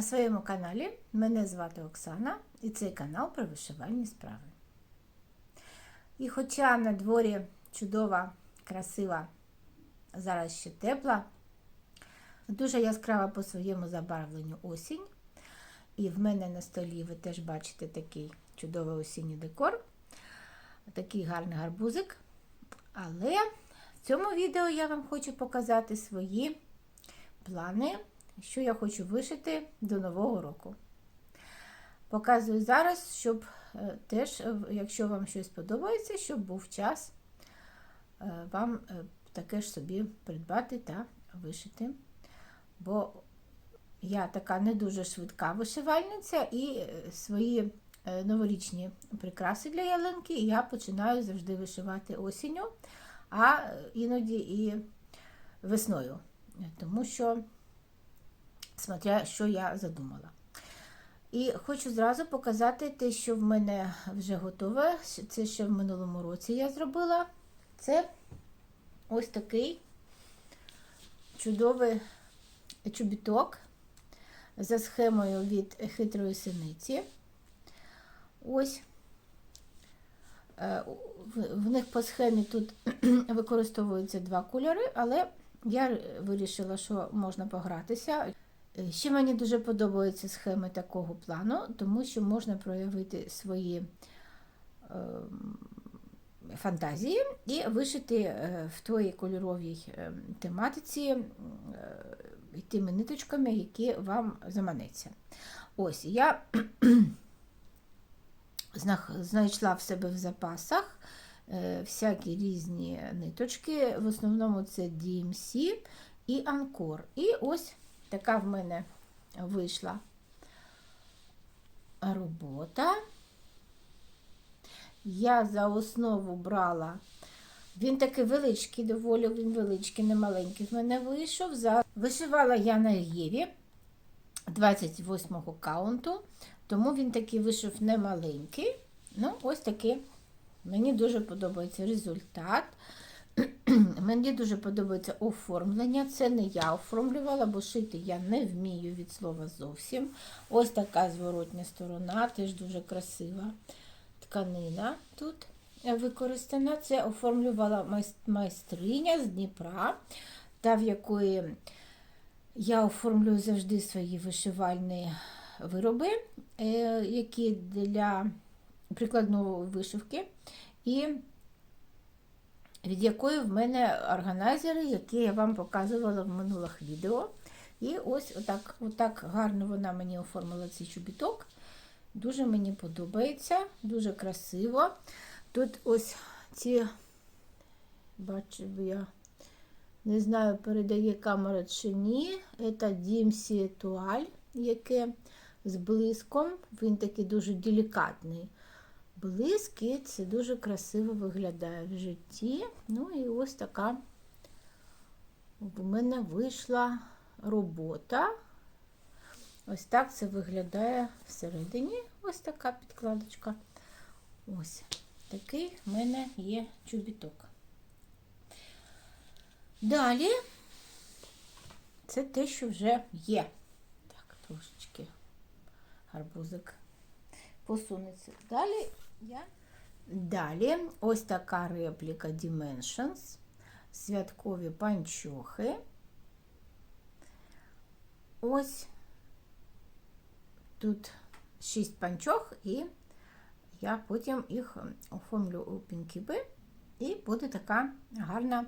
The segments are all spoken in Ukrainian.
На своєму каналі. Мене звати Оксана і цей канал про вишивальні справи. І хоча на дворі чудова, красива, зараз ще тепла, дуже яскрава по своєму забарвленню осінь. І в мене на столі ви теж бачите такий чудовий осінній декор, такий гарний гарбузик. Але в цьому відео я вам хочу показати свої плани, що я хочу вишити до Нового року. Показую зараз, щоб е, теж, е, якщо вам щось подобається, щоб був час е, вам таке ж собі придбати та вишити. Бо я така не дуже швидка вишивальниця і свої новорічні прикраси для ялинки я починаю завжди вишивати осінню, а іноді і весною. Тому що, смотря, що я задумала. І хочу зразу показати те, що в мене вже готове. Це ще в минулому році я зробила. Це ось такий чудовий чобіток за схемою від хитрої синиці. Ось. Е, В них по схемі тут використовуються два кольори, але я вирішила, що можна погратися. Е, Ще мені дуже подобаються схеми такого плану, тому що можна проявити свої е, фантазії і вишити е, в твоїй кольоровій е, тематиці е, тими ниточками, які вам заманеться. Ось я знайшла в себе в запасах всякі різні ниточки. В основному це DMC і Анкор. І ось така в мене вийшла робота. Я за основу брала, він такий величкий, доволі він величкий, не маленький в мене вийшов. Вишивала я на Єві 28-го каунту, тому він такий вийшов не маленький. Ну, ось такий. Мені дуже подобається результат. Мені дуже подобається оформлення. Це не я оформлювала, бо шити я не вмію від слова зовсім. Ось така зворотня сторона, теж дуже красива тканина тут використана. Це оформлювала майстриня з Дніпра, та в якої я оформлюю завжди свої вишивальні вироби, які для прикладної вишивки. І від якої в мене органайзери, які я вам показувала в минулих відео. І ось отак, отак гарно вона мені оформила цей чобіток. Дуже мені подобається, дуже красиво. Тут ось ці, бачу, я не знаю, передає камера чи ні. Це DMC Туаль, яке з блиском. Він такий дуже делікатний. Блиск, і це дуже красиво виглядає в житті. Ну і ось така в мене вийшла робота. Ось так це виглядає всередині. Ось така підкладочка. Ось такий в мене є чобіток. Далі це те, що вже є. Так, трошечки гарбузик посунеться. Далі Далі ось така репліка Dimensions, святкові панчохи. Ось тут 6 панчох, і я потім їх оформлю у пінкіби, і буде така гарна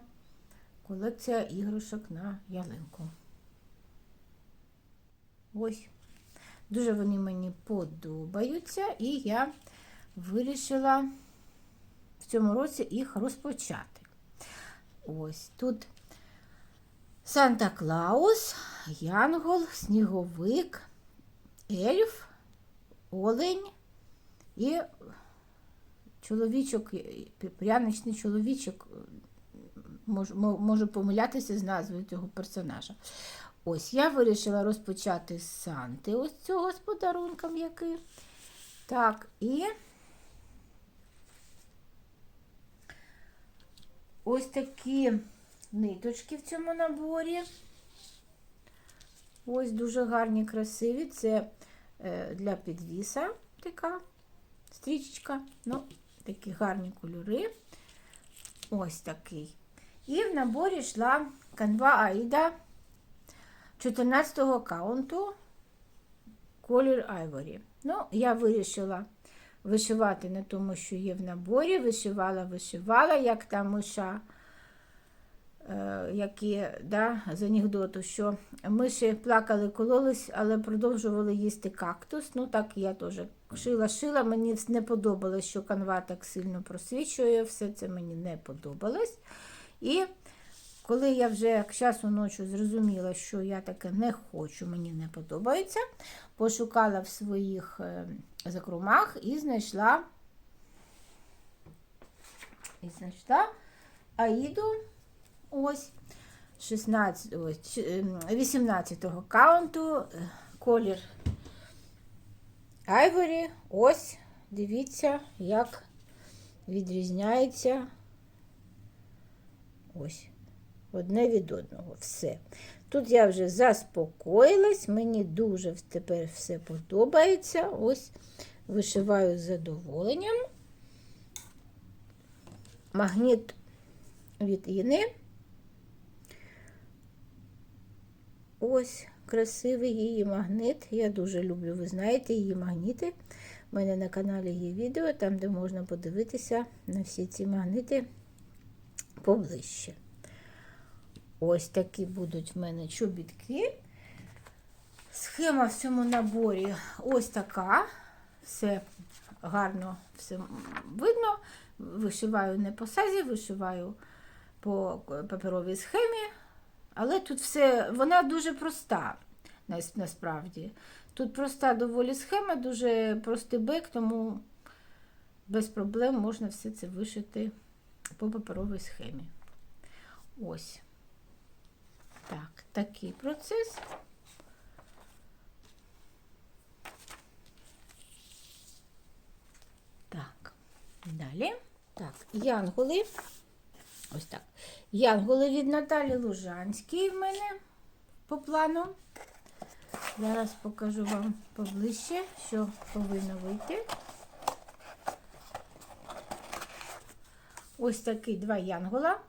колекція іграшок на ялинку. Ось. Дуже вони мені подобаються, і я вирішила в цьому році їх розпочати. Ось тут Санта Клаус, Янгол, Сніговик, Ельф, Олень і чоловічок, пряничний чоловічок, можу, помилятися з назвою цього персонажа. Ось я вирішила розпочати з Санти, ось цього з подарунком який. Так, і ось такі ниточки в цьому наборі. Ось дуже гарні, красиві. Це е, для підвіса така стрічечка. Ну, такі гарні кольори. Ось такий. І в наборі йшла канва Аїда 14-го каунту колір Айворі. Ну, я вирішила вишивати на тому, що є в наборі. Вишивала, вишивала, як та миша, е, які да, з анекдоту, що миші плакали, кололись, але продовжували їсти кактус. Ну, так я теж шила, шила. Мені не подобалось, що канва так сильно просвічує. Все це мені не подобалось. І коли я вже як часу ночі зрозуміла, що я таке не хочу, мені не подобається, пошукала в своїх е, закромах і знайшла і знайшла Аїду ось 16, ось, 18-го каунту, е, колір Айворі. Ось, дивіться, як відрізняється ось одне від одного. Все. Тут я вже заспокоїлась, мені дуже тепер все подобається. Ось вишиваю з задоволенням. Магніт від Іни. Ось красивий її магнит. Я дуже люблю, ви знаєте, її магніти. У мене на каналі є відео, там, де можна подивитися на всі ці магнити поближче. Ось такі будуть в мене чобітки. Схема в цьому наборі ось така. Все гарно все видно. Вишиваю не по сазі, вишиваю по паперовій схемі. Але тут все, вона дуже проста, насправді. Тут проста доволі схема, дуже простий бек, тому без проблем можна все це вишити по паперовій схемі. Ось. Так, такий процес. Так, далі. Так, янголи. Ось так. Янголи від Наталі Лужанської в мене по плану. Зараз покажу вам поближче, що повинно вийти. Ось такі два янгола.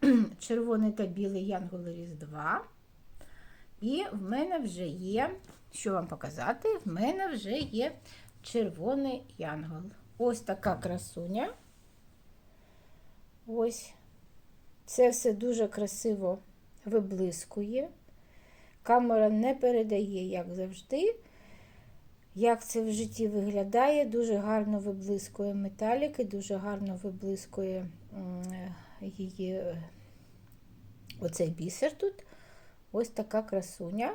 червоний та білий янголи Різдва. І в мене вже є, що вам показати, в мене вже є червоний янгол. Ось така красуня. Ось. Це все дуже красиво виблискує. Камера не передає, як завжди. Як це в житті виглядає, дуже гарно виблискує металіки, дуже гарно виблискує її е, оцей бісер тут. Ось така красуня.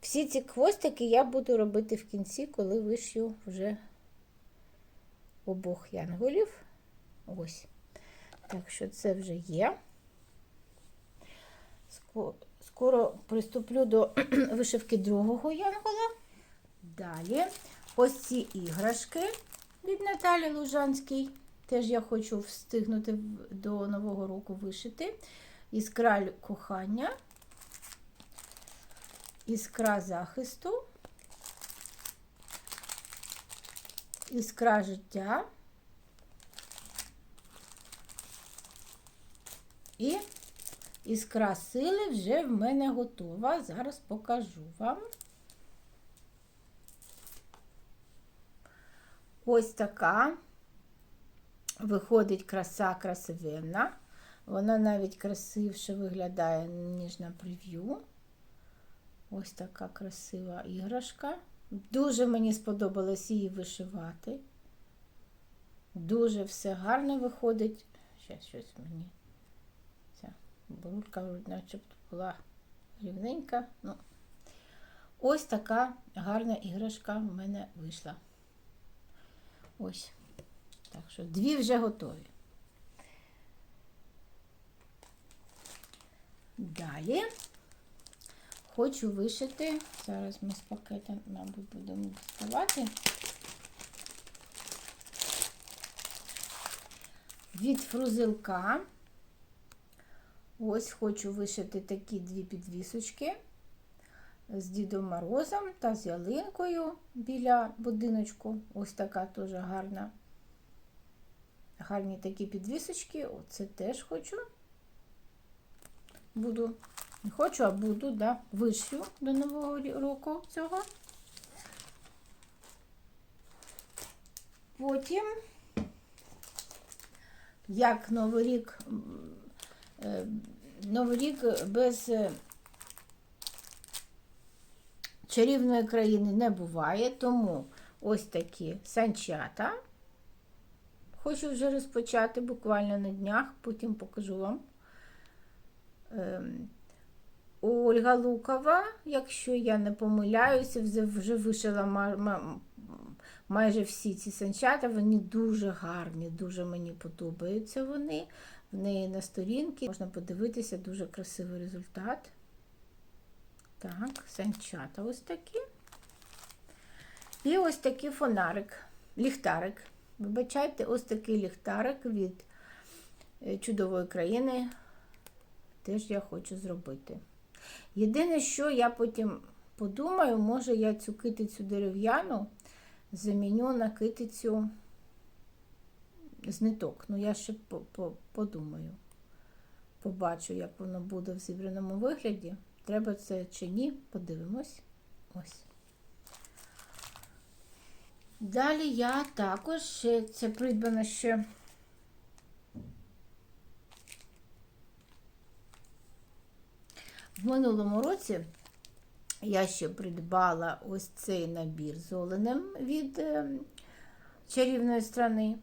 Всі ці хвостики я буду робити в кінці, коли вишью вже обох янголів. Ось. Так що це вже є. Скоро приступлю до вишивки другого янгола. Далі ось ці іграшки від Наталі Лужанській. Теж я хочу встигнути до Нового року вишити. Іскра кохання, іскра захисту, іскра життя і іскра сили вже в мене готова. Зараз покажу вам. Ось така виходить краса красивенна. Вона навіть красивше виглядає, ніж на прев'ю. Ось така красива іграшка. Дуже мені сподобалось її вишивати. Дуже все гарно виходить. Ще щось мені. Ця бурулька, начебто була рівненька. Ну, Ось така гарна іграшка в мене вийшла. Ось. Так що дві вже готові. Далі хочу вишити, зараз ми з пакета, мабуть, будемо діставати. Від фрузилка. Ось хочу вишити такі дві підвісочки. з Дідом Морозом та з ялинкою біля будиночку. Ось така теж гарна. Гарні такі підвісочки. Оце теж хочу. Буду. Не хочу, а буду, да, вишью до Нового року цього. Потім, як Новий рік, е, Новий рік без е, чарівної країни не буває, тому ось такі санчата. Хочу вже розпочати буквально на днях, потім покажу вам. Ем, Ольга Лукова, якщо я не помиляюся, вже- вишила ма- ма- майже всі ці санчата. Вони дуже гарні, дуже мені подобаються вони. В неї на сторінці можна подивитися дуже красивий результат. Так, санчата ось такі. І ось такий фонарик, ліхтарик. Вибачайте, ось такий ліхтарик від е, чудової країни. Теж я хочу зробити. Єдине, що я потім подумаю, може я цю китицю дерев'яну заміню на китицю з ниток. Ну, я ще по- по- подумаю. Побачу, як воно буде в зібраному вигляді. Треба це чи ні, подивимось. Ось. Далі я також це придбано ще. В минулому році я ще придбала ось цей набір з оленем від е, чарівної страни.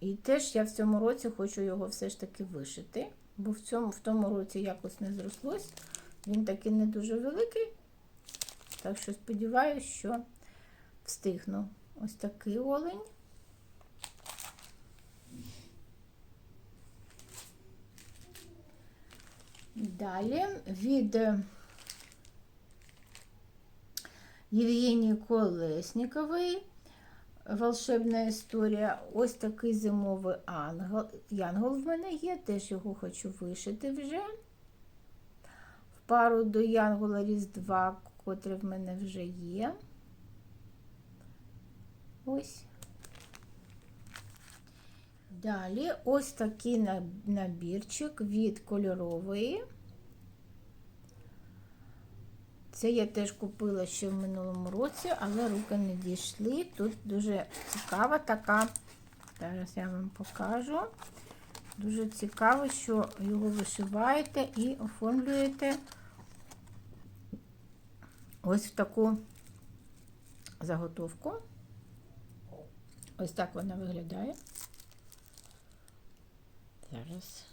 І теж я в цьому році хочу його все ж таки вишити, бо в, цьому, в тому році якось не зрослось. Він такий не дуже великий. Так що сподіваюся, що встигну. Ось такий олень. Далі від е, Євгенії Колеснікової волшебна історія. Ось такий зимовий ангел. Янгол в мене є, теж його хочу вишити вже. В пару до Янгола Різдва, котре в мене вже є. Ось. Далі ось такий набірчик від кольорової. Це я теж купила ще в минулому році, але руки не дійшли. Тут дуже цікава така. Зараз я вам покажу. Дуже цікаво, що його вишиваєте і оформлюєте ось в таку заготовку. Ось так вона виглядає. Зараз.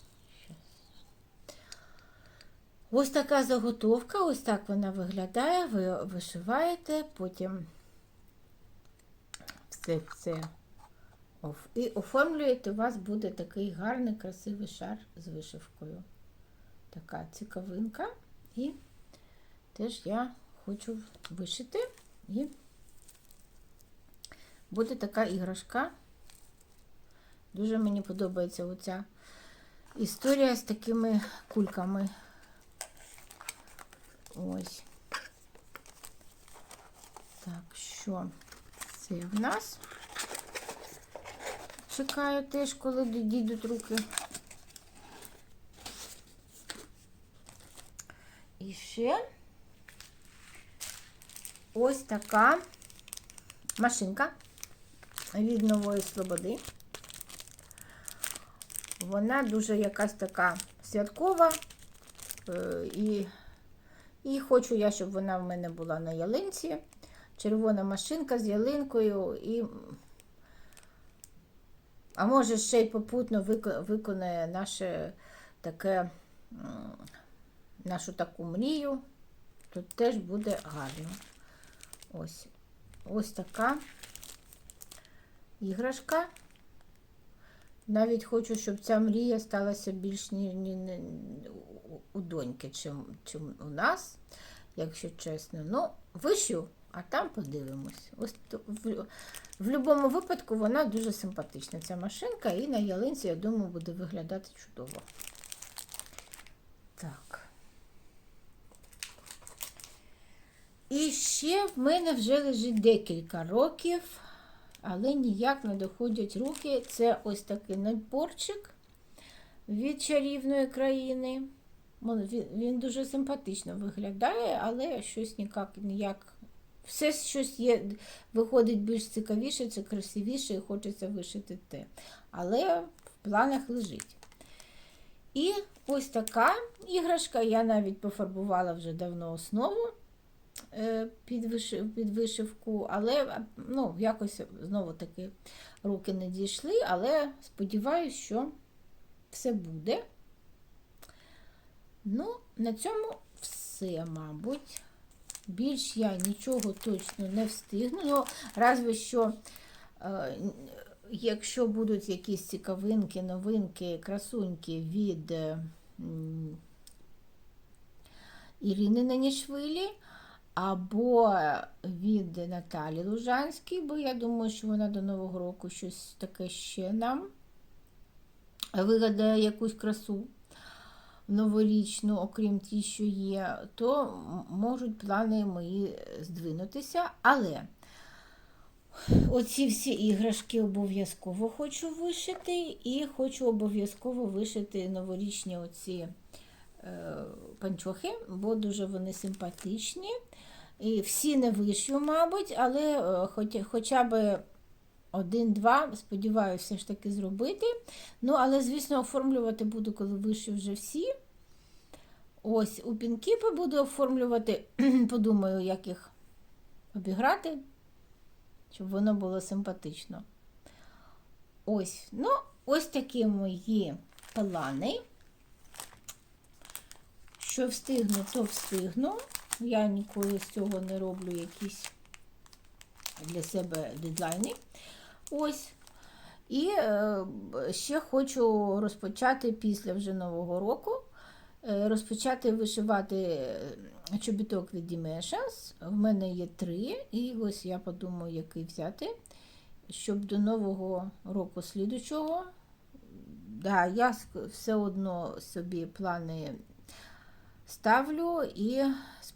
Ось така заготовка, ось так вона виглядає. Ви вишиваєте, потім все це і оформлюєте, у вас буде такий гарний, красивий шар з вишивкою. Така цікавинка. І теж я хочу вишити. І буде така іграшка. Дуже мені подобається оця історія з такими кульками. Ось. Так, що це в нас? Чекаю теж, коли дійдуть руки. І ще ось така машинка від Нової Слободи. Вона дуже якась така святкова. е, І, і хочу я, щоб вона в мене була на ялинці. Червона машинка з ялинкою. І, а може ще й попутно виконає наше таке, нашу таку мрію. Тут теж буде гарно. Ось, ось така іграшка. Навіть хочу, щоб ця мрія сталася більш ні, ні, ні, у- доньки, чим, чим у нас, якщо чесно. Ну, вищу, а там подивимось. Ось в, в будь-якому випадку вона дуже симпатична, ця машинка, і на ялинці, я думаю, буде виглядати чудово. Так. І ще в мене вже лежить декілька років, але ніяк не доходять руки. Це ось такий наборчик від чарівної країни. Він, дуже симпатично виглядає, але щось ніяк, ніяк. Все щось є, виходить більш цікавіше, це красивіше і хочеться вишити те. Але в планах лежить. І ось така іграшка. Я навіть пофарбувала вже давно основу під, вишивку, але ну, якось знову таки руки не дійшли, але сподіваюся, що все буде. Ну, на цьому все, мабуть. Більш я нічого точно не встигну. Ну, разве що, е, якщо будуть якісь цікавинки, новинки, красуньки від е, Ірини Нанішвилі або від Наталі Лужанській, бо я думаю, що вона до Нового року щось таке ще нам вигадає якусь красу новорічну, окрім ті, що є, то можуть плани мої здвинутися. Але оці всі іграшки обов'язково хочу вишити, і хочу обов'язково вишити новорічні оці е, панчохи, бо дуже вони симпатичні. І всі не вишью, мабуть, але е, хоч, хоча б один-два, сподіваюся, все ж таки зробити. Ну, але, звісно, оформлювати буду, коли вишив вже всі. Ось у пінкіпи буду оформлювати, подумаю, як їх обіграти, щоб воно було симпатично. Ось, ну, ось такі мої плани. Що встигну, то встигну. Я ніколи з цього не роблю якісь для себе дедлайни. Ось. І е, ще хочу розпочати після вже Нового року. е, Розпочати вишивати е, чобіток від Dimensions. В мене є три, і ось я подумаю, який взяти, щоб до Нового року слідучого. Да, я все одно собі плани ставлю і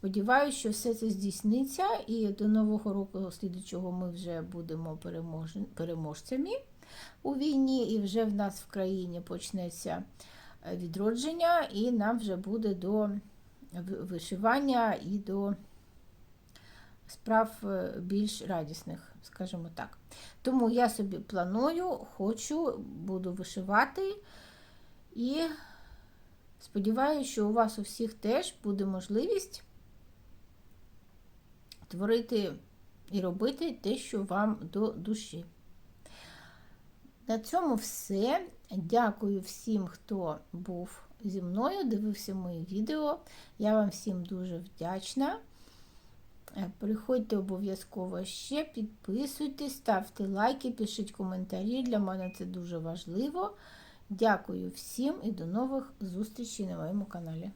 сподіваюся, що все це здійсниться. І до Нового року слідучого ми вже будемо перемож... переможцями у війні, і вже в нас в країні почнеться е, відродження, і нам вже буде до вишивання і до справ е, більш радісних, скажімо так. Тому я собі планую, хочу, буду вишивати і сподіваюся, що у вас у всіх теж буде можливість творити і робити те, що вам до душі. На цьому все. Дякую всім, хто був зі мною, дивився мої відео. Я вам всім дуже вдячна. Е, Приходьте обов'язково ще, підписуйтесь, ставте лайки, пишіть коментарі. Для мене це дуже важливо. Дякую всім і до нових зустрічей на моєму каналі.